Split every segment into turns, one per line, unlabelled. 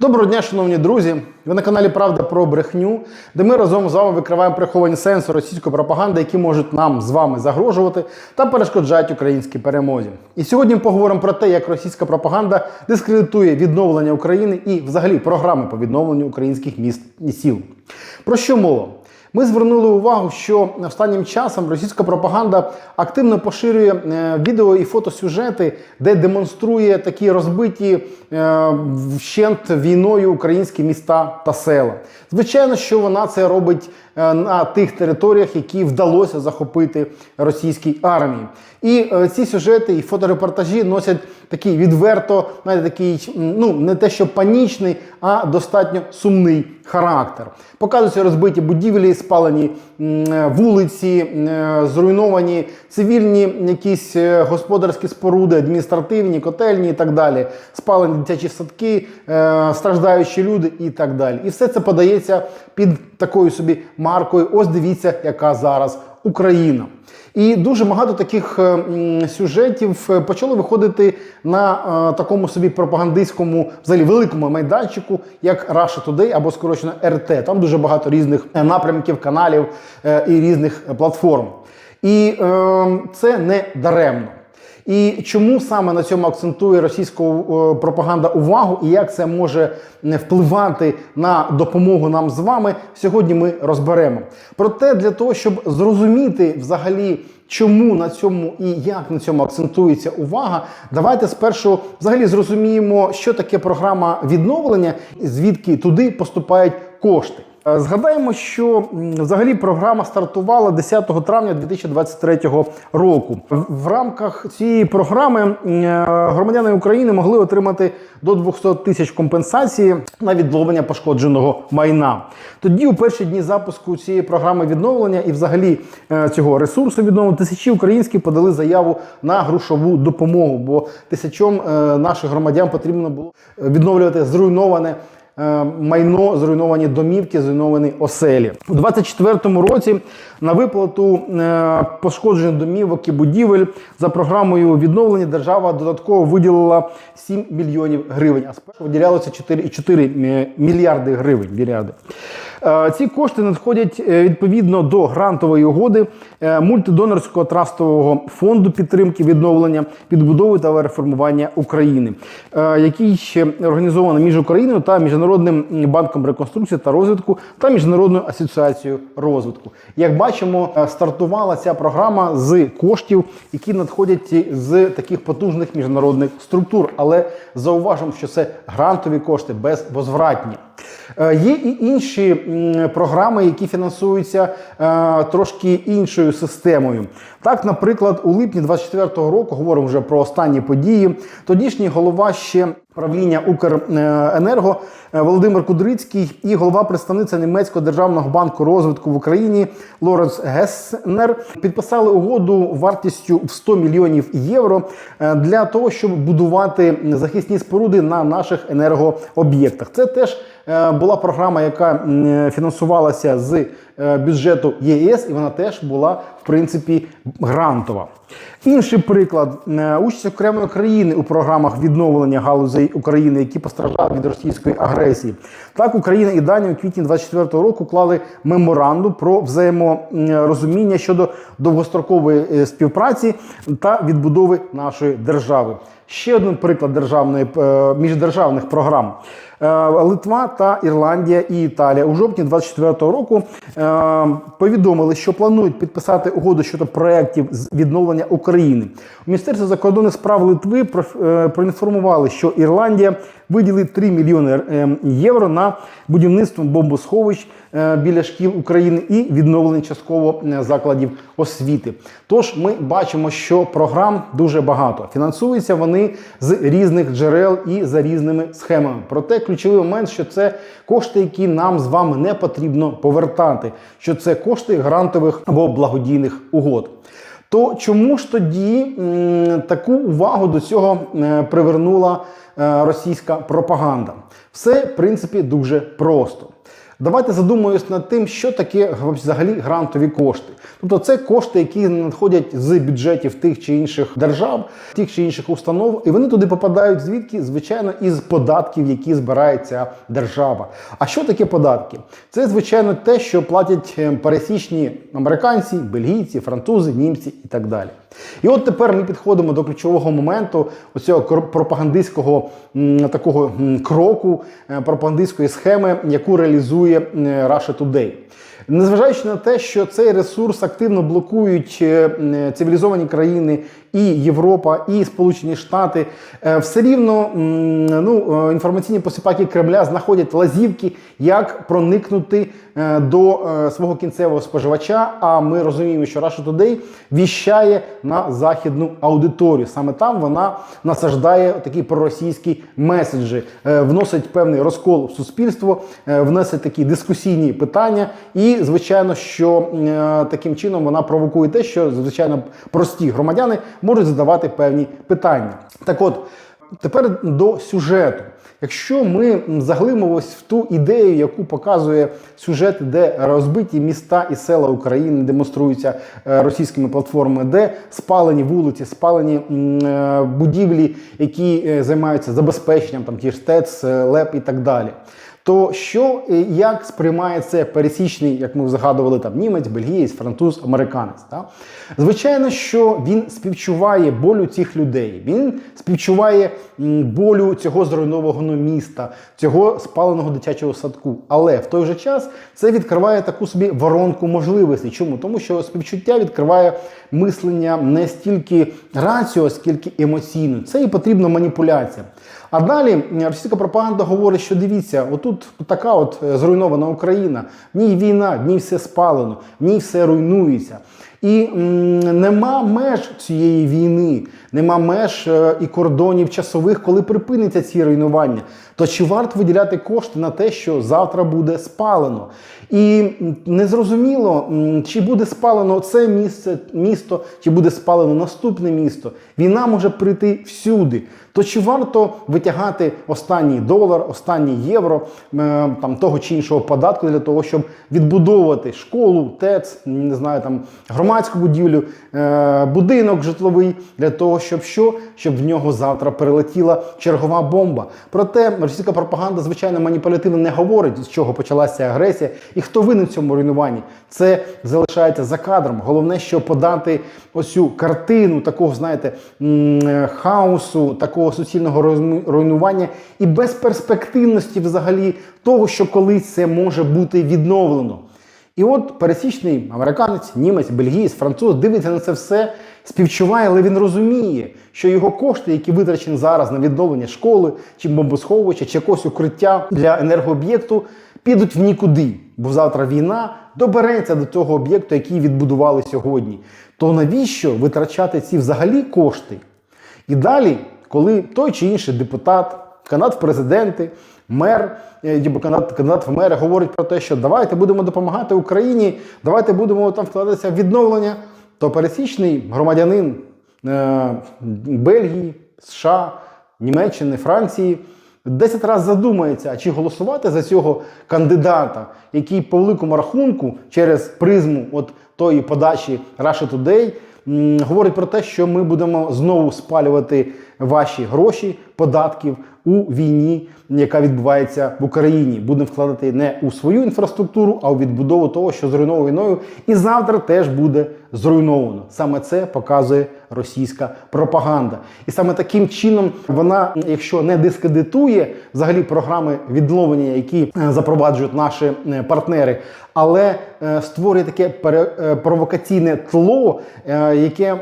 Доброго дня, шановні друзі! Ви на каналі Правда про брехню, де ми разом з вами викриваємо приховані сенси російської пропаганди, які можуть нам з вами загрожувати та перешкоджають українській перемозі. І сьогодні ми поговоримо про те, як російська пропаганда дискредитує відновлення України і, взагалі, програми по відновленню українських міст і сіл. Про що мова? Ми звернули увагу, що останнім часом російська пропаганда активно поширює е, відео і фотосюжети, де демонструє такі розбиті е, вщент війною українські міста та села. Звичайно, що вона це робить е, на тих територіях, які вдалося захопити російській армії. І ці сюжети і фоторепортажі носять такий відверто, знаєте, такий, ну не те, що панічний, а достатньо сумний характер. Показуються розбиті будівлі, спалені е, вулиці, е, зруйновані цивільні якісь е, господарські споруди, адміністративні, котельні і так далі. Спалені дитячі садки, страждаючі люди і так далі. І все це подається під такою собі маркою. Ось дивіться, яка зараз Україна. І дуже багато таких е, сюжетів е, почало виходити на е, такому собі пропагандистському, взагалі великому майданчику, як Russia Today або скорочено РТ. Там дуже багато різних напрямків, каналів і різних платформ. І це не даремно. І чому саме на цьому акцентує російська е, пропаганда увагу, і як це може е, впливати на допомогу нам з вами, сьогодні ми розберемо. Проте для того, щоб зрозуміти взагалі. Чому на цьому і як на цьому акцентується увага? Давайте спершу взагалі зрозуміємо, що таке програма відновлення, звідки туди поступають кошти. Е, Згадаємо, що взагалі програма стартувала 10 травня 2023 року. В- рамках цієї програми е, громадяни України могли отримати до 200 тисяч компенсації на відновлення пошкодженого майна. Тоді, у перші дні запуску цієї програми відновлення і взагалі е, цього ресурсу відновлення, тисячі українських подали заяву на грошову допомогу, бо тисячом наших громадян потрібно було відновлювати зруйноване майно, зруйновані домівки, зруйновані оселі. У 24-му році на виплату е, пошкоджених домівок і будівель за програмою відновлення держава додатково виділила 7 мільйонів гривень, а спершу виділялося 4,4 мільярди гривень. Мільярди. Е, Ці кошти надходять е, відповідно до грантової угоди е, мультидонорського трастового фонду підтримки відновлення, підбудови та реформування України, який ще організований між Україною та Міжнародним банком реконструкції та розвитку та Міжнародною асоціацією розвитку. Як бачимо, стартувала ця програма з коштів, які надходять з таких потужних міжнародних структур, але зауважимо, що це грантові кошти безвозвратні. Е, Є і інші програми, які фінансуються е, трошки іншою системою. Так, наприклад, у липні 24-го року говоримо вже про останні події. Тодішній голова ще правління Укренерго е, Володимир Кудрицький і голова представниця німецького державного банку розвитку в Україні Лоренс Геснер підписали угоду вартістю в 100 мільйонів євро е, для того, щоб будувати захисні споруди на наших енергооб'єктах. Це теж е, була програма, яка фінансувалася з бюджету ЄС, і вона теж була в принципі грантова. Інший приклад е, участь окремої країни у програмах відновлення галузей України, які постраждали від російської агресії. Так, Україна і Данія у квітні 24-го року клали меморандум про взаєморозуміння щодо довгострокової е, співпраці та відбудови нашої держави. Ще один приклад державної е, міждержавних програм. Е, Литва та Ірландія і Італія у жовтні 24-го року е, повідомили, що планують підписати угоду щодо проєктів з відновлення України. У Міністерстві закордонних справ Литви е, проінформували, що Ірландія виділить 3 мільйони е, євро на будівництво бомбосховищ е, біля шкіл України і відновлення частково е, закладів освіти. Тож ми бачимо, що програм дуже багато. Фінансуються вони з різних джерел і за різними схемами. Проте ключовий момент, що це кошти, які нам з вами не потрібно повертати, що це кошти грантових або благодійних угод. То чому ж тоді таку увагу до цього е, привернула е, російська пропаганда? Все, в принципі, дуже просто. Давайте задумаємось над тим, що таке взагалі грантові кошти. Тобто це кошти, які надходять з бюджетів тих чи інших держав, тих чи інших установ, і вони туди попадають звідки, звичайно, із податків, які збирає ця держава. А що таке податки? Це звичайно те, що платять е, пересічні американці, бельгійці, французи, німці і так далі. І от тепер ми підходимо до ключового моменту оцього пропагандистського такого кроку, е, пропагандистської схеми, яку реалізує е, Russia Today. Незважаючи на те, що цей ресурс активно блокують е, цивілізовані країни і Європа, і Сполучені Штати, е, все рівно ну, е, інформаційні посіпаки Кремля знаходять лазівки, як проникнути е, до свого кінцевого споживача. А ми розуміємо, що Russia Today віщає на західну аудиторію. Саме там вона насаждає такі проросійські меседжі, вносить певний розкол в суспільство, вносить такі дискусійні питання. І, звичайно, що таким чином вона провокує те, що звичайно прості громадяни можуть задавати певні питання. Так от. Тепер до сюжету. Якщо ми заглимося в ту ідею, яку показує сюжет, де розбиті міста і села України демонструються е, російськими платформами, де спалені вулиці, спалені е, будівлі, які е, займаються забезпеченням, там ТЕЦ, ЛЕП і так далі. То що і як сприймає це пересічний, як ми згадували, там німець, бельгієць, француз, американець? Та? Звичайно, що він співчуває болю цих людей. Він співчуває болю цього зруйнованого міста, цього спаленого дитячого садку. Але в той же час це відкриває таку собі воронку можливостей. Чому? Тому що співчуття відкриває мислення не стільки раціо, скільки емоційно. Це і потрібна маніпуляція. А далі російська пропаганда говорить, що дивіться, отут така от е, зруйнована Україна, в ній війна, в ній все спалено, в ній все руйнується. І м, нема меж цієї війни, нема меж е, і кордонів часових, коли припиниться ці руйнування. То чи варто виділяти кошти на те, що завтра буде спалено? І незрозуміло, чи буде спалено це місце, місто, чи буде спалено наступне місто. Війна може прийти всюди. То чи варто витягати останній долар, останній євро е, там того чи іншого податку для того, щоб відбудовувати школу, ТЕЦ, не знаю, там громадську будівлю, е, будинок житловий для того, щоб що? Щоб в нього завтра прилетіла чергова бомба. Проте російська пропаганда, звичайно, маніпулятивно не говорить, з чого почалася агресія і хто винен в цьому руйнуванні. Це залишається за кадром. Головне, що подати ось цю картину такого, знаєте, е, хаосу, такого суцільного руйнування і безперспективності взагалі того, що колись це може бути відновлено. І от пересічний американець, німець, бельгієць, француз дивиться на це все, співчуває, але він розуміє, що його кошти, які витрачені зараз на відновлення школи чи бомбосховища, чи якогось укриття для енергооб'єкту, підуть в нікуди. Бо завтра війна добереться до того об'єкту, який відбудували сьогодні. То навіщо витрачати ці взагалі кошти? І далі, коли той чи інший депутат, кандидат в президенти, мер, е, кандидат, кандидат в мери говорить про те, що давайте будемо допомагати Україні, давайте будемо там вкладатися в відновлення, то пересічний громадянин е, Бельгії, США, Німеччини, Франції. Десять разів задумається, а чи голосувати за цього кандидата, який по великому рахунку через призму от тої подачі Russia Today говорить про те, що ми будемо знову спалювати ваші гроші, податків у війні, яка відбувається в Україні. Будемо вкладати не у свою інфраструктуру, а у відбудову того, що зруйновано війною, і завтра теж буде зруйновано. Саме це показує російська пропаганда. І саме таким чином вона, якщо не дискредитує взагалі програми відновлення, які е, запроваджують наші е, партнери, але е, створює таке провокаційне тло, яке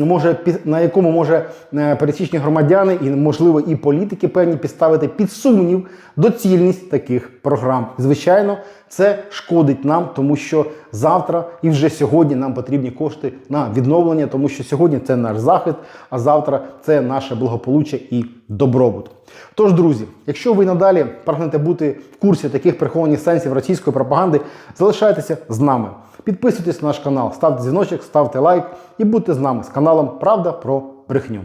може на якому може пересічні громадяни і можливо і політики певні підставити під сумнів доцільність таких програм. Звичайно, це шкодить нам, тому що завтра і вже сьогодні нам потрібні кошти на відновлення, тому що сьогодні це наш захист, а завтра це наше благополуччя і добробут. Тож, друзі, якщо ви надалі прагнете бути в курсі таких прихованих сенсів російської пропаганди, залишайтеся з нами. Підписуйтесь на наш канал, ставте дзвіночок, ставте лайк і будьте з нами з каналом Правда про брехню.